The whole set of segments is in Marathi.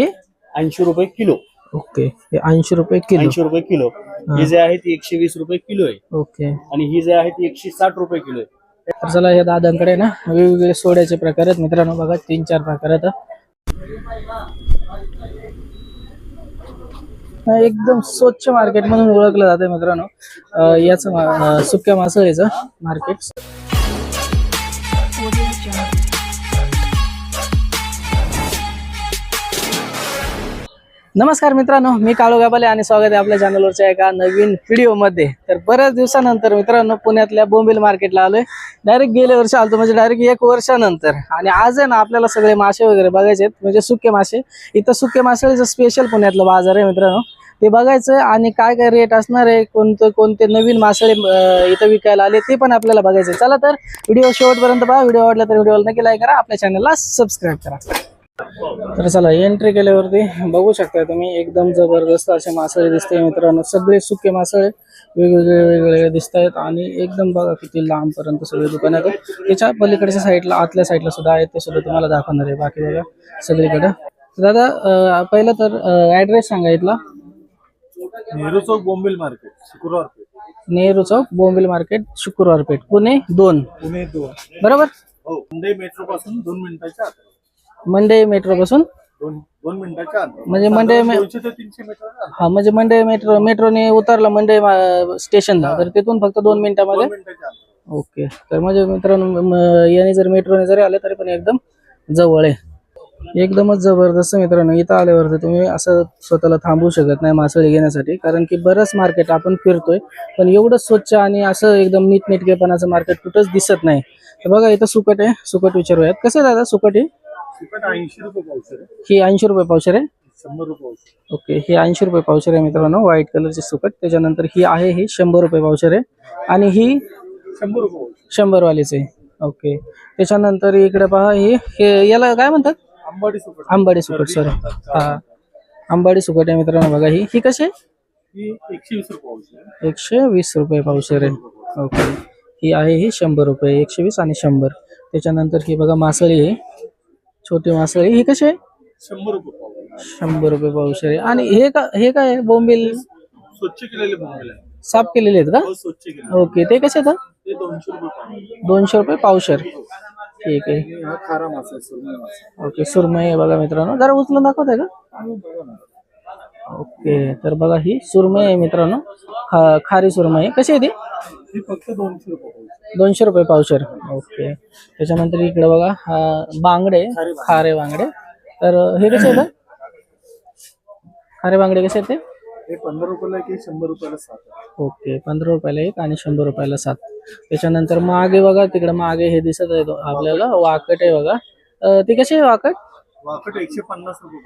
हे? ऐंशी रुपये किलो. ओके. हे ऐंशी रुपये किलो. ऐंशी रुपये किलो. ही. जे आहे ती एकशे वीस रुपये किलो आहे. ओके. आणि ही जे आहे ती एकशे साठ रुपये किलो आहे. तर चला या दादांकडे ना वेगवेगळे सोड्याचे प्रकार आहेत. मित्रांनो बघा तीन चार प्रकार आहेत. हा, एकदम स्वच्छ मार्केट म्हणून ओळखलं जातं मित्रांनो. अं, याचं मा- अं, सुक्या मासळीचं मार्केट. नमस्कार मित्रांनो मी काळू गाबाले आणि स्वागत आहे आपल्या चॅनलवरच्या एका नवीन व्हिडिओमध्ये तर बऱ्याच दिवसानंतर मित्रांनो पुण्यातल्या बोंबील मार्केटला आलोय. डायरेक्ट गेल्या वर्ष आलतो म्हणजे डायरेक्ट एक वर्षानंतर. आणि आज आहे ना आपल्याला सगळे मासे वगैरे बघायचे आहेत म्हणजे सुके मासे. इथं सुके मासळीचं स्पेशल पुण्यातलं बाजार आहे मित्रांनो. ते बघायचं आणि काय काय रेट असणार आहे कोणतं कोणते नवीन मासळे इथं विकायला आले ते पण आपल्याला बघायचं चला तर व्हिडिओ शेवटपर्यंत पहा. व्हिडिओ आवडला तर व्हिडिओला नक्की लाईक करा. आपल्या चॅनलला सबस्क्राईब करा. तर चला एंट्री केल्यावरती बघू शकता तुम्ही एकदम जबरदस्त असे मासळे दिसते मित्रांनो. सगळे सुके मासळे वेगवेगळे वेगवेगळे दिसत आहेत आणि एकदम बघा किती लांब पर्यंत सगळे दुकान आहेत. त्याच्या पलीकडच्या साईडला आतल्या साईडला सुद्धा आहेत ते सुद्धा तुम्हाला दाखवणार आहे. बाकी बघा सगळीकडे. दादा पहिलं तर ऍड्रेस सांगा इथला. नेहरू चौक बोंबिल मार्केट शुक्रवार पेठ. नेहरू चौक बोंबिल मार्केट शुक्रवार पेठ पुणे दोन. पुणे दोन. बरोबर? हो मुंबई मेट्रो पासून दोन मिनिटाच्या आत मंडे मेट्रो पासून. दोन दोन मिनिटाच्या म्हणजे मंडे मे- दोनशे ते तीनशे मीटर हा म्हणजे मंडे मेट्रो मेट्रोने उतरला मंडे मा- स्टेशनला तर तिथून फक्त दोन मिनिटामध्ये. मिनिटाच्या आत. ओके. तर म्हणजे मित्रांनो म- याने जर मेट्रोने जरी आले तरी पण एकदम जवळ आहे. एकदमच जबरदस्त मित्रांनो. इथं आल्यावरती तुम्ही असं स्वतःला थांबवू शकत नाही मासळी घेण्यासाठी. कारण की बरंच मार्केट आपण फिरतोय पण एवढं स्वच्छ आणि असं एकदम नीटनेटकेपणाचं मार्केट कुठंच दिसत नाही. तर बघा इथं सुकट आहे. सुकट विचारूयात. कसं आहे दादा? सुकट आहे? ऐंशी रुपये पावशे ही ऐंशी रुपये पावशेर आहे? शंभर रुपये ओके ही ऐंशी रुपये पावशेर आहे मित्रांनो व्हाईट कलरची सुकट. त्याच्यानंतर ही आहे ही शंभर रुपये पावशेर आहे. आणि ही शंभर रुपये शंभर वालीच आहे. ओके त्याच्यानंतर इकडे पहा ही हे याला काय म्हणतात? आंबाडी सुकट. आंबाडी सुकट सॉरी हा. आंबाडी सुकट आहे मित्रांनो बघा ही ही कशी आहे? ही एकशे वीस रुपये पावशे एकशे वीस रुपये पावशेर आहे. ओके ही आहे ही शंभर रुपये एकशे वीस आणि शंभर. त्याच्यानंतर ही बघा मासळी आहे. छोटी मासळी ही कशी आहे? शंभर रुपये. शंभर रुपये पावशेर. आहे आणि हे का हे काय आहे? बोंबील? स्वच्छ केलेले बोंबील आहे. साफ केलेले आहेत का? हो, स्वच्छ केले ओके ते कसे आहेत ते दोनशे रुपये पावशे दोनशे रुपये पावशेर. ठीक आहे. आणि हा खारा मासा आहे सुरमई मासा. ओके सुरमई आहे बघा मित्रांनो. जरा उचलून दाखवताय का? ओके तर बघा ही सुरमई आहे मित्रांनो. खा खारी सुरमई आहे. कशी आहे ती? ही फक्त दोनशे रुपये पावशे दोनशे रुपये पावशेर. ओके. त्याच्यानंतर इकडे बघा हा बांगडे खारे बांगडे. तर हे कसे आहेत? खारे बांगडे कसे आहेत ते? हे पंधरा रुपयाला की शंभर रुपयाला सात आहे. ओके. पंधरा रुपयाला एक आणि शंभर रुपयाला सात. त्याच्यानंतर मागे बघा तिकडे मागे हे दिसत आहे तो- आपल्याला वाकट आहे बघा. अं, ती कशी आहे वाकट? वाकट एकशे पन्नास रुपये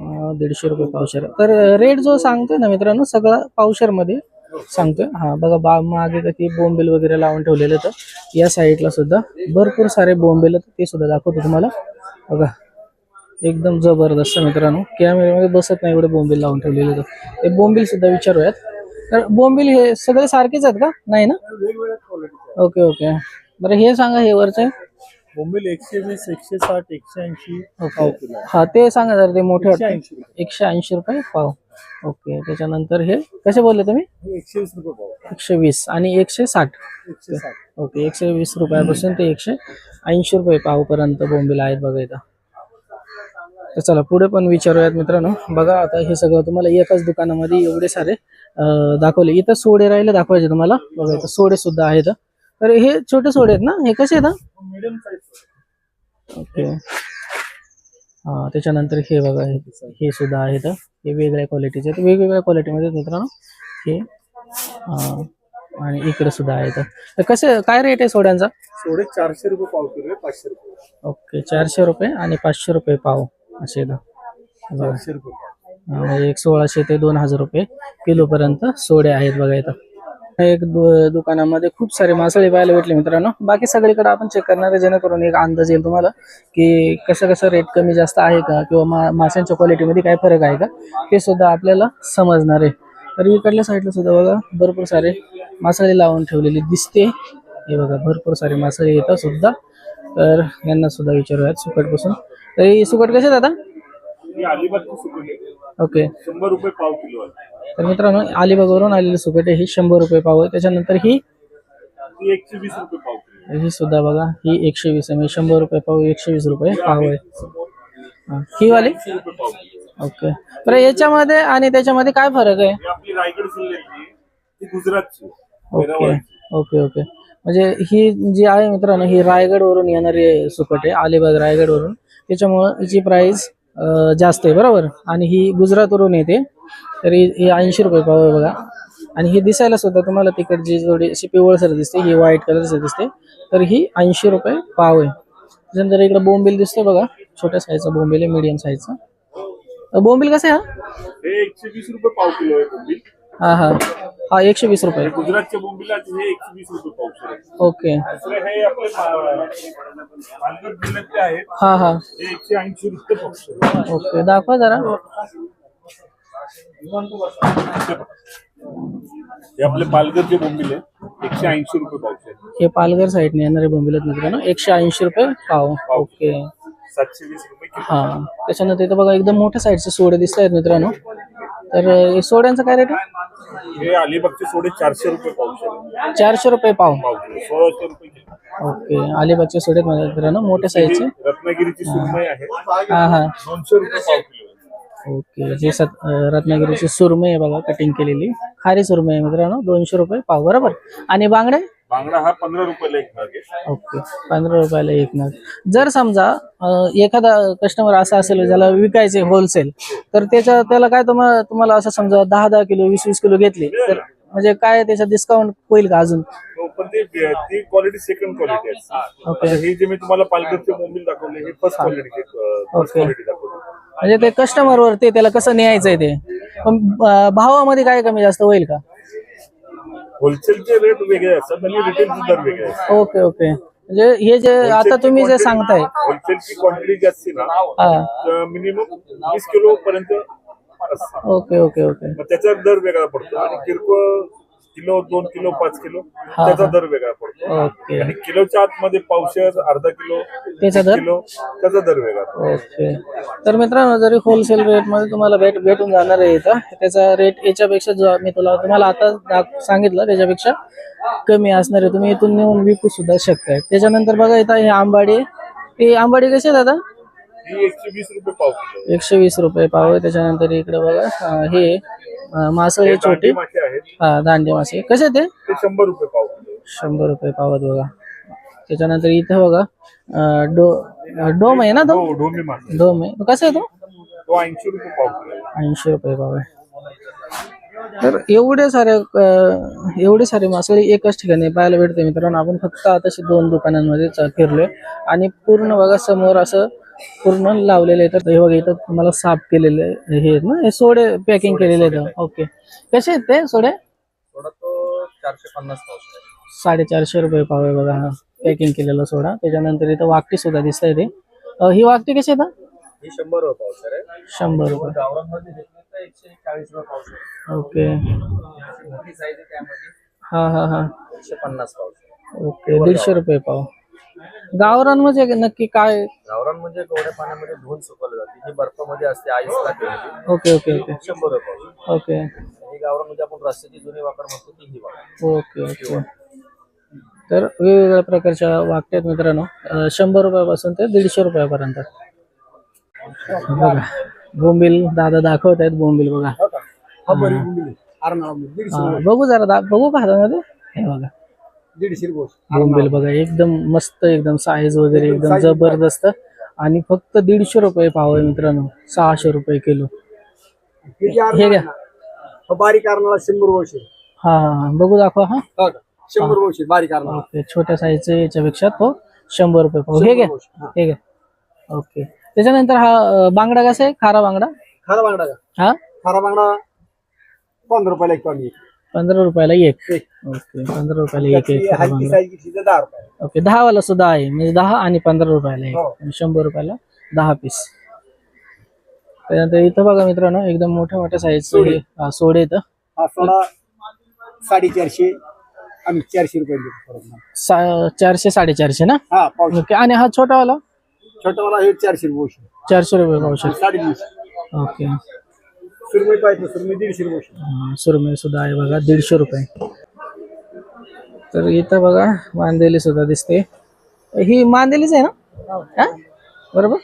अं, दीडशे रुपये पावशेर. तर रेट जो सांगतोय ना मित्रांनो सगळा पावशेरमध्ये सांगतोय. हा बघा बा मागे किती बोंबील वगैरे लावून ठेवलेले तर या साईडला सुद्धा भरपूर सारे बोंबील ते सुद्धा दाखवतो तुम्हाला. बघा एकदम जबरदस्त मित्रांनो. कॅमेऱ्यामध्ये बसत नाही एवढे बोंबील लावून ठेवलेले तर ते बोंबील सुद्धा विचारूयात. तर बोंबील हे सगळे सारखेच आहेत का? नाही ना? ओके ओके बरं हे सांगा हे वरचं? बोंबील एकशे वीस एकशे साठ एकशे ऐंशी. हा ते सांगा जरा ते मोठे एकशे ऐंशी रुपये पाव. ओके त्याच्यानंतर हे कसे बोलले तुम्ही? एकशे वीस रुपये पाव एकशे वीस आणि एकशे साठ. एकशे साठ. ओके एकशे वीस रुपयापासून ते एकशे ऐंशी रुपये पावपर्यंत बोंबील आहेत बघा इथं. तर चला पुढे पण विचारूयात मित्रांनो. बघा आता हे सगळं तुम्हाला एकाच दुकानामध्ये एवढे सारे दाखवले. इथं सोडे राहिले दाखवायचे तुम्हाला. बघा इथं सोडे सुद्धा आहेत. तर हे छोटे सोडे आहेत ना? हे कसे आहेत? हा? ओके. त्याच्यानंतर हे बघा हे सुद्धा आहेत. हे वेगळ्या क्वालिटीचे आहेत. वेगवेगळ्या क्वालिटीमध्ये मित्रांनो हे आणि इकडे सुद्धा आहेत. तर कसे काय रेट आहे सोड्यांचा? सोडे चारशे रुपये पाव किलो पाचशे रुपये. ओके चारशे रुपये आणि पाचशे रुपये पाव. असे. बघा. अं, म्हणजे एक सोळाशे ते दोन हजार रुपये किलोपर्यंत सोडे आहेत बघा इथं. एक दु- दुकानामध्ये खूप सारे मासळे पाहायला भेटले मित्रांनो. बाकी सगळीकडे आपण चेक करणार आहे जेणेकरून एक अंदाज येईल तुम्हाला की कसं कसं रेट कमी जास्त आहे का किंवा मा माशांच्या क्वालिटीमध्ये काय फरक आहे का हे सुद्धा आपल्याला समजणार आहे. तर इकडल्या साईडला सुद्धा बघा भरपूर सारे मासळे लावून ठेवलेले दिसते. हे बघा भरपूर सारे मासळे येतात सुद्धा. तर यांना सुद्धा विचारूयात सुकटपासून. तर ही सुकट कसे दादा ही अलिबागची ओके. शंभर रुपये पाव किलो आहे. तर मित्रांनो अलिबागवरून आलेली सुकटे ही शंभर रुपये पाव आहे. त्याच्यानंतर ही ती एकशे वीस रुपये पाव किलो ही सुद्धा बघा ही एकशे वीस आहे. म्हणजे शंभर रुपये पाव एकशे वीस रुपये पाव आहे. हा. ही वाली? एकशे रुपये पाव किलो ओके. तर याच्यामध्ये आणि त्याच्यामध्ये काय फरक आहे? ही आपली रायगड जिल्ह्यातली ती. गुजरातची ओके. वेरावळची. Okay okay. म्हणजे ही जी आहे मित्रांनो ही रायगडवरून येणारी सुकट आहे अलिबाग रायगडवरून. त्याच्यामुळं हिची प्राइस जास्त आहे बरोबर? आणि ही गुजरातवरून येते. तर ही ऐंशी रुपये पाव आहे बघा. आणि ही दिसायला सुद्धा तुम्हाला तिकडची थोडी अशी पिवळसर दिसते ही व्हाईट कलरची दिसते. तर ही ऐंशी रुपये पाव आहे. त्याच्यानंतर इकडे बोंबील दिसतोय बघा. छोट्या साईजचा बोंबील आहे मीडियम साईजचा अ, बोंबील कसं आहे हा एकशे वीस रुपये पाव किलो आहे बोंबील. हा हा. हा एकशे वीस रुपये. गुजरातच्या बोंबीला हे एकशे वीस रुपये आहे. ओके. दुसरे हे आपले पालघर जिल्ह्यातले आहेत. हा हा. हे एकशे ऐंशी रुपये. ओके दाखवा जरा. हे आपले पालघरचे बोंबील आहे एकशे ऐंशी रुपये आहे. हे पालघर साईडने येणारे बोंबील आहेत मित्रांनो एकशे ऐंशी रुपये पाव. ओके. सातशे वीस रुपये किलो. हा. त्याच्यानंतर इथं बघा एकदम मोठ्या साईडचे सोडे दिसत आहेत मित्रांनो. तर हे सोड्यांचं काय रेट आहे? हे अलिबागचे सोडे चारशे रुपये पाव किलो आहे. चारशे रुपये पाव सोळाशे रुपये किलो. ओके. अलिबागचे सोडे आहेत मित्रांनो मोठ्या साईजचे? रत्नागिरीची सुरमई आहे. हा हा. दोनशे रुपये पाव किलो. ओके. जे सत अं, रत्नागिरीची सुरमई आहे बघा कटिंग केलेली. खारी सुरमई आहे मित्रांनो दोनशे रुपये पाव बरोबर? आणि बांगडे? बांगडा हा पंधरा रुपयाला एक भाग आहे. ओके पंधरा रुपयाला एक नग जर समजा अं, एखादा कस्टमर असा असेल ज्याला विकायचे होलसेल तर त्याच्या त्याला काय तुम्हाला तुम्हाला असं समजा दहा दहा किलो वीस वीस किलो घेतली तर म्हणजे काय त्याचा डिस्काउंट होईल का अजून? पण ते ती क्वालिटी सेकंड क्वालिटी आहे. ओके. आता हे जे मी तुम्हाला पालघरचे मोबाईल दाखवले हे first quality first okay. Quality दाखवली. म्हणजे ते कस्टमरवर ते त्याला कसं न्यायचंय ते? पण अं, भावामध्ये काय कमी जास्त होईल का? होलसेलचे रेट वेगळे असतात आणि रिटेलचे दर वेगळे असतात ओके ओके. म्हणजे हे जे आता तुम्ही जे सांगताय. होलसेलची क्वांटिटी जी असते ना हा. मिनिमम वीस किलो पर्यंत असते. Okay okay okay. मग त्याचा दर वेगळा पडतो. आणि किरकोळ किलो दोन किलो पाच किलो हा, त्याचा हा. दर वेगळा पडतो. ओके. आणि किलोच्या आतमध्ये पावशेर अर्धा किलो त्याचा दर? किलो त्याचा दर वेगळा पडतो. ओके. तर मित्रांनो जरी होलसेल रेटमध्ये तुम्हाला भेट भेटून जाणार आहे इथं त्याचा रेट याच्यापेक्षा जो मी तुला तुम्हाला आता दाख- सांगितलं त्याच्यापेक्षा कमी असणार आहे. तुम्ही इथून नेऊन विकू सुद्धा शकताय. त्याच्यानंतर बघा इथं हे आंबाडी. ते आंबाडी कशी आहे दादा? ही एकशे वीस रुपये पाव किलो. एकशे वीस रुपये पाव आहे. त्याच्यानंतर इकडे बघा अं, हे. मासं हे छोटी. मासे आहेत. हा दांडे मासे. कसे ते? ते शंभर रुपये पाव शंभर रुपये पावत बघा. त्याच्यानंतर इथं बघा अं, डो अं, डोम आहे ना तो? हो ढोमी मासे. डोम आहे. कसा आहे तो? तो ऐंशी रुपये पाव किलो आहे. ऐंशी रुपये पाव आहे. तर एवढे सारे अं, एवढे सारे मासळी एकच ठिकाणी पाहायला भेटते मित्रांनो. आपण फक्त आताशी दोन दुकानांमध्ये च- फिरलोय. आणि पूर्ण बघा समोर असं पूर्ण लावलेलं तर हे बघा इथं तुम्हाला साफ़ केलेले हे आहेत ना? हे सोडे पॅकिंग केलेले आहेत. ओके कसे आहेत ते सोडे? साडेचारशे रुपये पाव आहे बघा हा. पॅकिंग केलेला सोडा. त्याच्यानंतर इथं वाकटी सुद्धा दिसत आहे ते ही वाकटी कशी आहे ही शंभर रुपये पाव सर शंभर रुपये. गावरांमध्ये एकशे चाळीस रुपये पाव सर ओके मोठी साईज आहे त्यामध्ये. हा हा हा. एकशे पन्नास पाव ओके दीडशे रुपये पाव. गावरान म्हणजे नक्की काय? गावरान म्हणजे गोड्या पाण्यामध्ये धुवून सुकवलं जाते. ही बर्फामध्ये असते आईसला ठेवलेली ओके ओके ओके. शंभर रुपये. ओके. ही गावरान म्हणजे आपण रस्त्याची जुनी वापर म्हणतो ती ही वापर ओके ओके. तर वेगवेगळ्या प्रकारच्या वाकट्या आहेत मित्रांनो. शंभर रुपयापासून ते दीडशे रुपयापर्यंत. बघा बोंबील दादा दाखवत आहेत बोंबील बघा. हा, बघू जरा दा- बघू का हातामध्ये हे बघा. दीडशे रुपये बोंबील बघा एकदम मस्त एकदम साईज वगैरे एकदम जबरदस्त. आणि फक्त दीडशे रुपये पाव आहे मित्रांनो सहाशे रुपये किलो. हे घ्या. बारीक कारणाला शंभर वर्ष हा. बघू दाखवा हा. शंभर वर्ष बारीक ओके छोट्या साईजचे याच्यापेक्षा तो शंभर रुपये पाव. हे घ्या हे. घ्या. ओके. त्याच्यानंतर हा बांगडा कसा आहे? खारा बांगडा? खारा बांगडा का? हा? खारा बांगडा पंधरा रुपयाला एक पाणी पंधरा रुपयाला एक. ओके पंधरा रुपयाला एक आहे खारा बांगडा साईज घेतली तर दहा रुपये ओके दहा वाला सुद्धा आहे म्हणजे दहा आणि पंधरा रुपयाला एक. हो. आणि शंभर रुपयाला दहा पीस त्यानंतर इथं बघा मित्रांनो एकदम मोठ्या मोठ्या साईजचे सोडे. इथं. हा सोडा साडेचारशे आम्ही चारशे रुपये देतो परत मग. सा- चारशे साडेचारशे ना? हा पावशे. ओके आणि हा छोटावाला? छोटावाला हे चारशे रुपये चारशे रुपये पावशे. साडेतीनशे. ओके. सुरमई पाहिजे सुरमई दीडशे रुपये सुरमई सुद्धा आहे बघा दीडशे रुपये. तर इथं बघा मांदेली सुद्धा दिसते. ही मांदेलीच आहे ना? हा? बरोबर?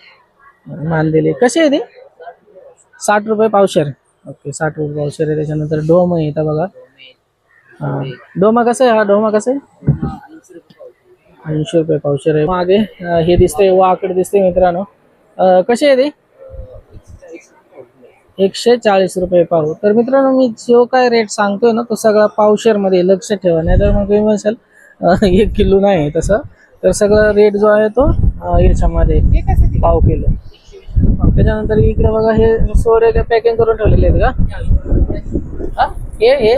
मांदेली. कशी आहे ती? साठ रुपये पावशेर. ओके साठ रुपये पावशेर आहे. त्याच्यानंतर डोम आहे इथं बघा. हा. डोमा कसं आहे? हा डोमा कसं आहे? ऐंशी रुपये पावशेर आहे. मागे अं, हे दिसते वाकड दिसते मित्रांनो. कशी आहे ती? एकशे चाळीस रुपये पाव तर मित्रांनो मी जो काय रेट सांगतोय ना तो सगळा पावशेरमध्ये लक्ष ठेवा. नाही तर मग तुम्ही म्हणसाल एक किलो नाही तसं. तर सगळा रेट जो आहे तो याच्यामध्ये पाव किलो. त्याच्यानंतर इकडे बघा हे सोरे पॅकिंग करून ठेवलेले आहेत का? हा? हे हे?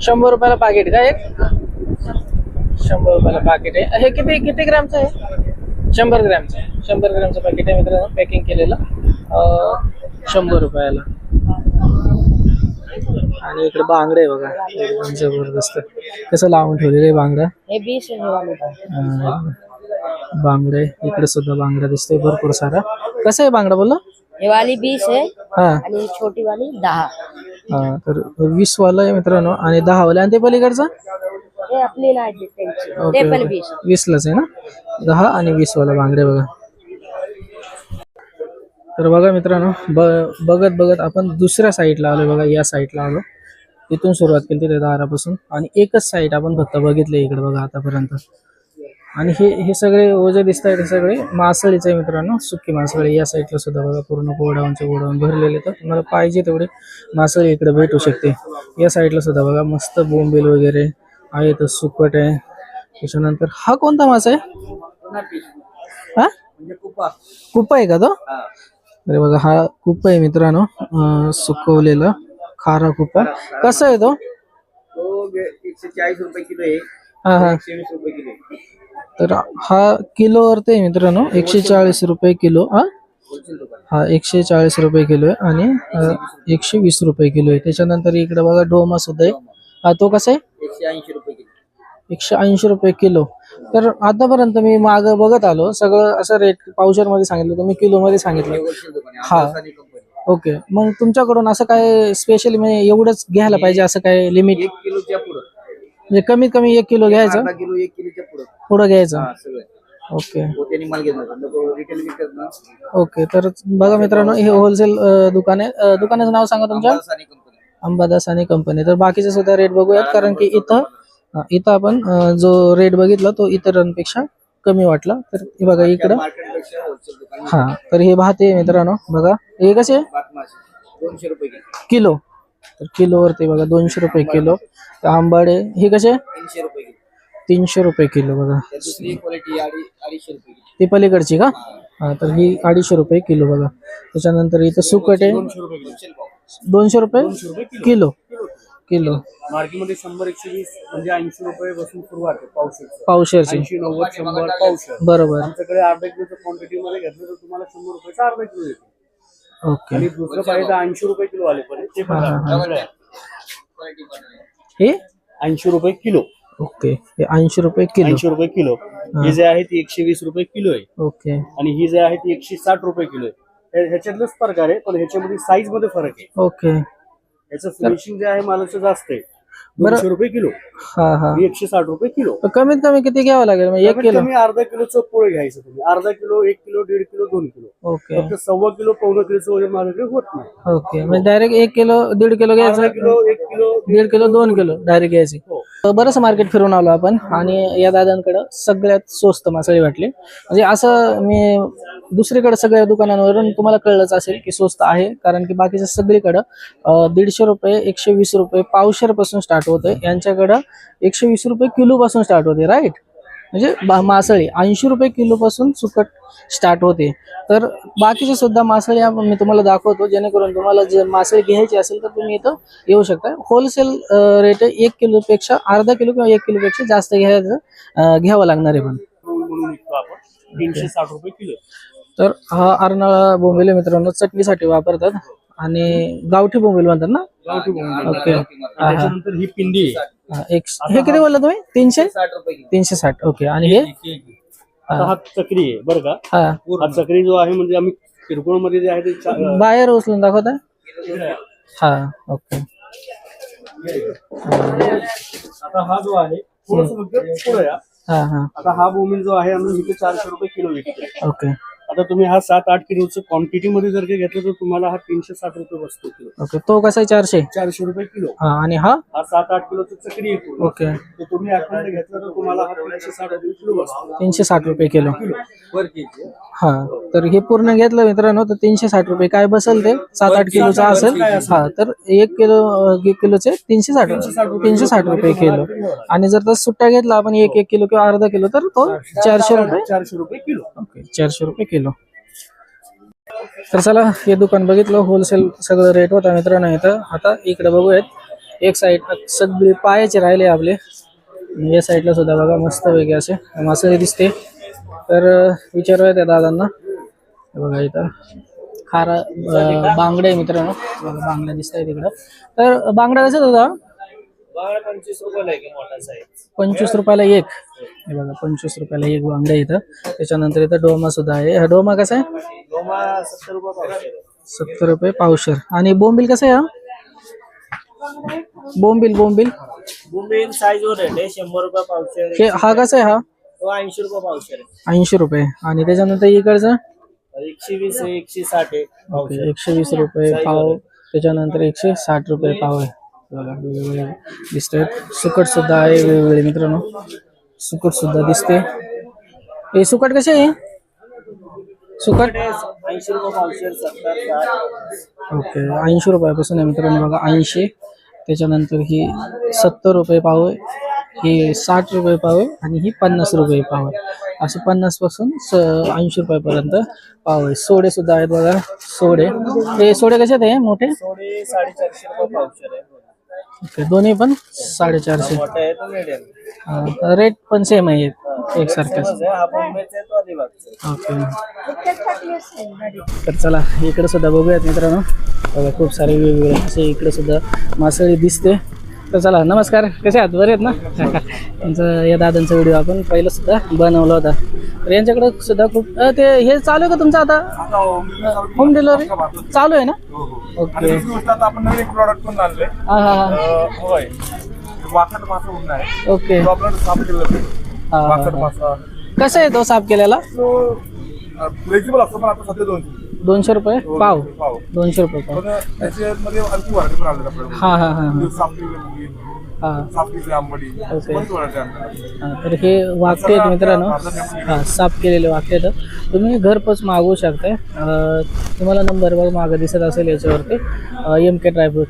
शंभर रुपयाला पाकिट का एक? शंभर रुपयाला पाकिट आहे. हे किती किती ग्रॅमचं आहे? शंभर ग्रॅमचं आहे. शंभर ग्रॅमचं पाकिट आहे मित्रांनो पॅकिंग केलेलं. शंभर रुपयाला. आणि इकडे बांगडे आहे बघा. एकदम जबरदस्त. कसं लावून ठेवलेलं आहे बांगडा? हे है अं, बांगडे. इकडे सुद्धा बांगडा दिसतोय भरपूर सारा. कसं आहे बांगडा बोलला? ये वाली बीस है हा. आणि छोटी वाली दहा. हा, तर वीस वाला आहे मित्रांनो. आणि दहा वाला आणि ते पलीकडचा? हे आपली नाही आहेत त्यांची. ते ओके पण ओके. वीस वीसलाच आहे ना? दहा आणि वीस वाला बांगडे बघा. तर बघा मित्रांनो ब बघत बघत आपण दुसऱ्या साईडला आलो बघा या साईडला आलो. इथून सुरुवात केली तिथे दारापासून. आणि एकच साईड आपण फक्त बघितले इकडे बघा आतापर्यंत. आणि हे हे सगळे ओझे दिसत आहेत हे सगळे मासळीचे आहे मित्रांनो सुकी मासळी. या साईडला सुद्धा बघा पूर्ण गोडाऊनचे गोडाऊन भरलेले तर तुम्हाला पाहिजे तेवढे मासळी इकडे भेटू शकते. या साईडला सुद्धा बघा मस्त बोंबील वगैरे आहे तर सुकट आहे. त्याच्यानंतर हा कोणता मासा आहे? हा? कुपा. आहे का तो? अरे बघा हा खूप आहे मित्रांनो. सुकवलेला खारा खूप कसा आहे तो? एकशे चाळीस रुपये किलो आहे हा हा रुपये किलो वरती तर हा किलोवरती आहे मित्रांनो. एकशे चाळीस रुपये किलो हा? हा एकशे चाळीस रुपये किलो आहे आणि एकशे वीस रुपये किलो आहे. त्याच्यानंतर इकडे बघा डोमा सुद्धा आहे. हा तो कसा आहे? एकशे ऐंशी एकशे ऐंशी रुपये किलो. तर आतापर्यंत मी माग बघत आलो. सगळं असं रेट पावशरमध्ये सांगितलं तुम्ही किलो मध्ये सांगितलं. हा. Company okay. मग तुमच्याकडून असं काय स्पेशली म्हणजे एवढंच घ्यायला पाहिजे असं काय लिमिट एक किलोच्या पुढं. म्हणजे कमीत कमी एक किलो घ्यायचं? अर्धा किलो एक किलोच्या पुढं. पुढं घ्यायचं. हा सगळं. ओके. माल रिटेल विकत ना. ओके. तर बघा मित्रांनो हे होलसेल दुकान आहे. अं, दुकानाचं नाव सांगा तुमच्या. कंपनी अंबादास आणि कंपनी तर बाकीचे सुद्धा रेट बघूयात कारण की इथं हा, इथं आपण जो रेट बघितला तो इतरांपेक्षा कमी वाटला. तर हे बघा इकडं. हा तर हे भात आहे मित्रांनो. बघा हे कसे दोनशे रुपये किलो. किलो. तर किलोवरती बघा दोनशे रुपये किलो. तर आंबाडे हे कसे? तीनशे रुपये किलो. तीनशे रुपये किलो बघा. ती पलीकडची का? हा. तर ही अडीचशे रुपये किलो बघा. त्याच्यानंतर इथं सुकट आहे. दोनशे रुपये किलो होलसेल भाव दोनशे रुपये किलो. मार्केटमध्ये शंभर एकशे वीस म्हणजे ऐंशी रुपये बसून सुरुवात आहे पावशे पावशेरची. ऐंशी नव्वद शंभर पावशे बरोबर. आमच्याकडे अर्धा किलोचं क्वांटिटी मध्ये घेतलं तर तुम्हाला शंभर रुपयाचा अर्धा किलो येतो ओके. आणि दुसरं पाहिजे ऐंशी रुपये किलो आले पण ते पण हे ऐंशी रुपये किलो. ओके. हे ऐंशी रुपये किलो. ऐंशी रुपये किलो. ही. जे आहे ती एकशे वीस रुपये किलो आहे. ओके. आणि ही जे आहे ती एकशे साठ रुपये किलो आहे. हे- ह्याच्यातलंच फरक आहे पण ह्याच्यामध्ये साईजमध्ये फरक आहे. ओके. याचं फिनिशिंग जे आहे मालाचं जास्त आहे. दोनशे रुपये किलो. हा हा. ही एकशे साठ रुपये किलो. कमीत कमी किती घ्यावं लागेल? मग एक कमीत किलो. कमी अर्धा किलोचं पोळे घ्यायचं तुम्ही. अर्धा किलो एक किलो दीड किलो दोन किलो. ओके. फक्त सव्वा किलो पावणे किलोचं वजन माझ्याकडे होत नाही. ओके. म्हणजे डायरेक्ट एक किलो दीड किलो अर्धा घ्यायचं? किलो एक किलो दीड किलो दोन किलो डायरेक्ट घ्यायची. हो. बरंच मार्केट फिरून आलो आपण आणि या दादांकडं सगळ्यात स्वस्त मासळी वाटली. म्हणजे असं मी दुसरीकडे सगळ्या दुकानांवरून तुम्हाला कळलंच असेल की स्वस्त आहे कारण की बाकीच्या सगळीकडं दीडशे रुपये एकशे वीस रुपये पावशेरपासून स्टार्ट होते यांच्याकडं एकशे वीस रुपये किलो पासून स्टार्ट होते राईट म्हणजे बा- मासळी. ऐंशी रुपये किलो पासून सुकट स्टार्ट होते. तर बाकीचे सुद्धा मासळी मी तुम्हाला दाखवतो जेणेकरून तुम्हाला जे मासळी घ्यायची असेल तर तुम्ही इथं येऊ शकता. होलसेल रेट एक किलोपेक्षा अर्धा किलो किंवा एक किलोपेक्षा जास्त घ्यायचं घ्यावं लागणार आहे पण. तीनशे साठ रुपये किलो. तर हा अर्नाळा बोंबिले मित्रांनो चटणीसाठी वापरतात. आणि गावठी बोंबील म्हणतात ना? गावठी बोंबील. ओके हा, हा. त्याच्यानंतर ही पिंडी. आहे. हा, एक हे किती बोलला तुम्ही? तीनशे? साठ रुपये किलो. तीनशे साठ. ओके आणि हे? आता हा चक्री आहे बरं का? हा. हा चक्री जो आहे म्हणजे आम्ही किरकोळमध्ये जे आहे ते चा- अं, बाहेर उचलून दाखवता? हा ओके आता हा जो आहे थोडंसं पुढे या. हा हा. आता हा बोमिल जो आहे आम्ही इथे चारशे रुपये किलो विकतो ओके आता तुम्ही हा सात आठ किलोचं क्वांटिटी मध्ये जर काही घेतलं तर तुम्हाला हा तीनशे साठ रुपये बसतो किलो. ओके तो कसा आहे चारशे? चारशे रुपये किलो. हा आणि हा? हा सात आठ किलोचं चकरी येतो ओके. तर तुम्ही अखंड घेतलं तर तुम्हाला हा तीनशे साठ रुपये किलो बसतो. तीनशे साठ रुपये किलो. पर केजी हा तर हे पूर्ण घेतलं मित्रांनो तर तीनशे साठ रुपये. काय बसेल ते? सात आठ किलोचा असेल? हा तर एक किलो एक किलोचे तीनशे साठ तीनशे साठ रुपये किलो. आणि जर तर सुट्टा घेतला आपण एक एक किलो किंवा अर्धा किलो तर तो चारशे रुपये. चारशे रुपये किलो. ओके चारशे रुपये किलो. तर चला हे दुकान बघितलं होलसेल सगळं रेट होता मित्रांनो इथं. आता इकडे बघूयात. एक साईड सगळे पायाचे राहिले आपले. या साईडला सुद्धा बघा मस्त वेगळे असे. मासे दिसते. तर विचारूया त्या दादांना. बघा इथं. खारा बांगडे मित्रांनो. बघा बांगड्या दिसत आहे तिकडं तर बांगड्या कसं होता? पंचवीस रुपये मोठा साईज पंचवीस रुपयाला एक. हे बघा पंचवीस रुपयाला एक आहे इथं. त्याच्यानंतर इथं डोमा सुद्धा आहे. हा डोमा कसा आहे? सत्तर रुपये सत्तर रुपये पावशर. आणि बोंबील कसं आहे हा? बोंबील बोंबील. बुमेन साईज वर आहे. शंभर रुपये पावशे हे हा कसा आहे हा? तो ऐंशी रुपये पावशे आहे. ऐंशी रुपये. आणि त्याच्यानंतर इकडचं? एकशे वीस आहे एकशे साठ आहे एकशे वीस रुपये पाव. त्याच्यानंतर एकशे साठ रुपये पाव आहे. बघा वेगवेगळे दिसत आहेत सुकट सुद्धा आहे वेगवेगळे मित्रांनो. सुकट सुद्धा दिसते. हे सुकट कसे आहे? सुकट? ओके ऐंशी रुपयापासून आहे मित्रांनो बघा ऐंशी. त्याच्यानंतर ही सत्तर रुपये पाव आहे ही साठ रुपये पाव आहे आणि ही पन्नास रुपये पाव आहे. असे पन्नासपासून स ऐंशी रुपयापर्यंत पाव आहे. सोडे सुद्धा आहेत बघा सोडे. हे सोडे कसे आहेत मोठे? थोडे साडेचारशे रुपये पावशे आहे. ओके दोन्ही पण साडेचारशे. मोठा आहे तो मिडियम हा, रेट पण सेम आहे एकसारखेच. हा बोंबेचा आहे तो अलिबागचा ओके. तर चला इकडे सुद्धा बघूयात मित्रांनो. बघा खूप सारे वेगवेगळे असे इकडे सुद्धा मासळी दिसते. तर चला नमस्कार. कसे आहात? बरे आहेत ना? त्यांचं या दादांचा व्हिडिओ आपण पहिलं सुद्धा बनवला होता. तर यांच्याकडे सुद्धा खूप ते हे चालू आहे का तुमचं आता? होम डिलिव्हरी चालू आहे ना? ओके आता आपण नवीन प्रॉडक्ट पण आणले हा हा हा. ओके. हा, हा, हा. कसं आहे तो साफ केलेला? फ्लेक्झिबल असतो पण आता सध्या दोनशे दोनशे रुपये? पाव. पाव. दोनशे रुपये पाव. पण त्याच्यामध्ये आणखी व्हरायटी पण आणले आपल्याला. हा हा हा हा. साफी मुलगी हा. साफीची आंबडी ओके. बरीच हा, तर हे वाक्य आहेत मित्रांनो. हा साफ केलेले वाक्य आहेत. तुम्ही घरपोच मागवू शकताय. अं, तुम्हाला नंबर बघ मागं दिसत असेल याच्यावरती. एम के ड्रायफ्रूट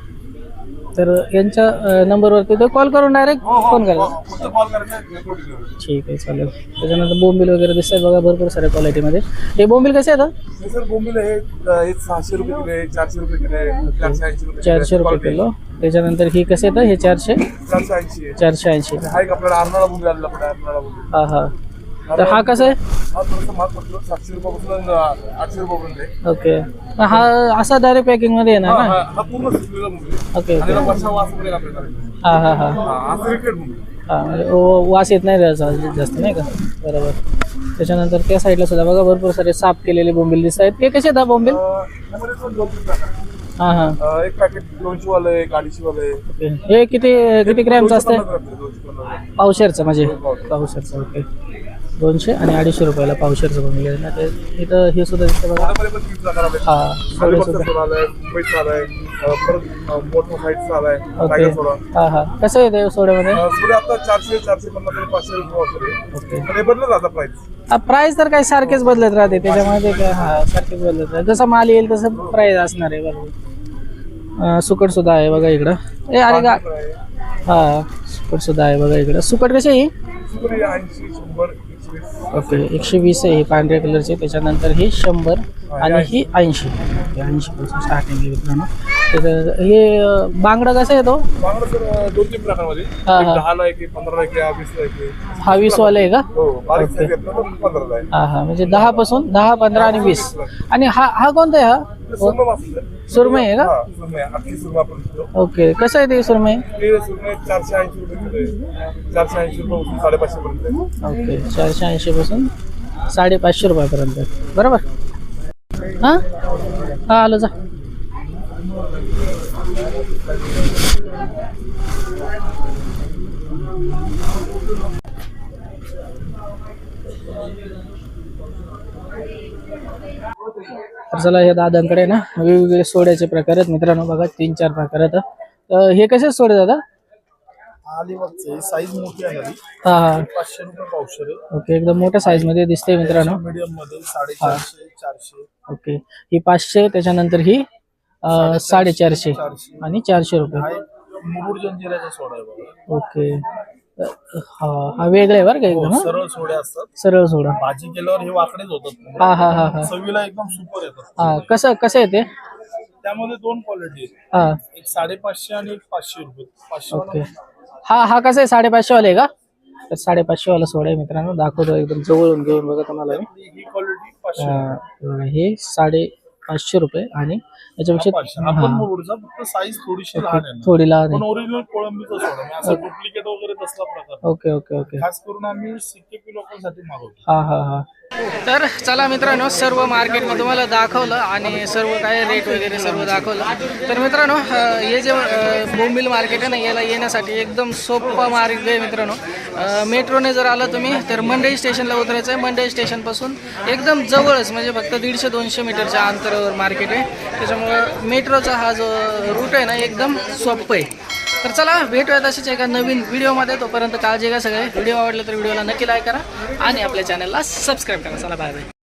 तर यांच्या नंबरवरती तो कॉल करून डायरेक्ट फोन करा. कॉल करायचा network delivery. ठीक आहे चालेल. त्याच्यानंतर बोंबील वगैरे दिसतात बघा भरपूर साऱ्या क्वालिटीमध्ये हे बोंबील कसे आहेत हे? सर बोंबील हे हे सहाशे रुपये किलो आहे चारशे रुपये किलो आहे चारशे रुपये किलो त्याच्यानंतर ही कसे येतं हे चारशे? चारशे ऐंशी चारशे ऐंशी. हा हा हा. तर हा कसा आहे? हा थोडासा महाग पडतो. सातशे रुपयापासून अं, आठशे रुपयापर्यंत आहे. ओके. हा असा डायरेक्ट पॅकिंगमध्ये येणार हा ना? हा- हा पूर्ण सुकलेला. ओके आणि ओके त्याला वर्षा वास वगैरे आपल्याला करायचा. हा हा हा. हा हा सिलेक्टेड बोंबील हा म्हणजे वास येत नाही त्याचा जास्त नाही का? बरोबर. त्याच्यानंतर त्या साईडला सुद्धा बघा भरपूर सारे साफ केलेले बोंबील दिसत आहेत. ते कसे आहेत हा बोंबील? अं, त्यामध्ये पण दोन तीन प्रकार आहेत. हा हा. अं, एक पॅकेट दोनशे वाला आहे एक अडीचशे वाला आहे. ओके. हे किती किती ग्रॅमचं असतं दोनशे पन्नास ग्रामचं, दोनशे पन्नास ग्राम. पावशेरचं म्हणजे? पावशेरचं ओके. दोनशे आणि अडीचशे रुपयाला पावशेरचं आहे. ना ते इथं हे सुद्धा दिसतं बघा. हा सोडे सुद्धा. ओके. हा हा. कसं आहे ते सोड्यामध्ये? ओके. प्राइस तर काही सारखेच बदलत राहते. त्याच्यामध्ये काय हा सारखेच बदलत राहते. जसं माल येईल तसं प्राइस असणार आहे बरोबर. अं, सुकट सुद्धा आहे बघा इकडं. ए अरे गा हा सुकट सुद्धा आहे बघा इकडं. सुकट कशी आहे ओके एकशे वीस आहे ही पांढऱ्या कलरची त्याच्यानंतर ही शंभर आणि ही ऐंशी. ऐंशी पासून स्टार्टिंग आहे मित्रांनो. त्याचं हे बांगडा कसा आहे तो? बांगडा सर अं, दोन तीन प्रकारमध्ये. हा, वीसवाला आहे का? हो ओके. हा हा म्हणजे दहा पासून दहा पंधरा आणि वीस. आणि हा हा कोणता आहे हा? ते सुरमई आहे. सुरमई आहे. का हा, आपण. ओके. कसं आहे ते सुरमई? ते सुरमई चारशे ऐंशी रुपये किलो आहे. चारशे ऐंशी रुपये पासून साडेपाचशे पर्यंत आहे. ओके. चारशे ऐंशी पासून साडेपाचशे रुपयापर्यंत बरोबर? हा? हा आलो जा. तर चला हे दादांकडे ना वेगवेगळे सोड्याचे प्रकार आहेत मित्रांनो. बघा तीन चार प्रकार आहेत. तर हे कसे सोडे दादा? अलिबागचे साईज मोठी आहे हा हा. पाचशे रुपये ओके एकदम मोठ्या साईजमध्ये दिसते मित्रांनो. मीडियममध्ये साडेचारशे चारशे. ओके. ही पाचशे त्याच्यानंतर ही अं, साडेचारशे चारशे. आणि चारशे रुपये. हा एक मुरुड जंजिराचा सोडा आहे बघा. ओके. हा हा वेगळा आहे बरं का एकदम हा? सरळ सोडे असतात. सरळ सोडा. भाजी केल्यावर हे वाकडेच होतात. हा हा हा हा. चवीला एकदम सुपर येतात. हा कसं कसं आहे ते? त्यामध्ये दोन क्वालिटी आहेत. हा. एक साडेपाचशे आणि एक पाचशे रुपये. पाचशे ओके. हा हा कसं आहे? साडेपाचशे वाले का? तर साडेपाचशे वाला सोडा आहे मित्रांनो. दाखवतो एकदम जवळून घेऊन बघा तुम्हाला मी. ही क्वालिटी पाचशे हे साडे पाचशे रुपये आणि याच्यापेक्षा हा. मुरुडचा फक्त साईज थोडीशी लहान आहे ना. थोडी लहान पण आहे ओरिजिनल कोळंबीचा सोडा. मी असं डुप्लिकेट वगैरे तसला प्रकार. Okay okay okay. खास करून आम्ही सिक्के मागवतो. हा हा हा. तर चला मित्रांनो सर्व मार्केटमध्ये तुम्हाला दाखवलं आणि सर्व काय रेट वगैरे सर्व दाखवलं. तर मित्रांनो हे जे बोंबील मार्केट आहे ना याला येण्यासाठी एकदम सोपा मार्ग आहे मित्रांनो. मेट्रोने जर आलं तुम्ही तर मंडई स्टेशनला उतरायचं आहे. मंडई स्टेशनपासून एकदम जवळच म्हणजे फक्त दीडशे दोनशे मीटरच्या अंतरावर मार्केट आहे. त्याच्यामुळं मेट्रोचा हा जो रूट आहे ना एकदम सोपं आहे. तर चला भेटूया अशीच एका नवीन व्हिडिओमध्ये. तोपर्यंत काळजी घ्या सगळे. व्हिडिओ आवडले तर व्हिडिओला नक्की लाईक करा आणि आपल्या चॅनलला सबस्क्राईब करा. चला बाय बाय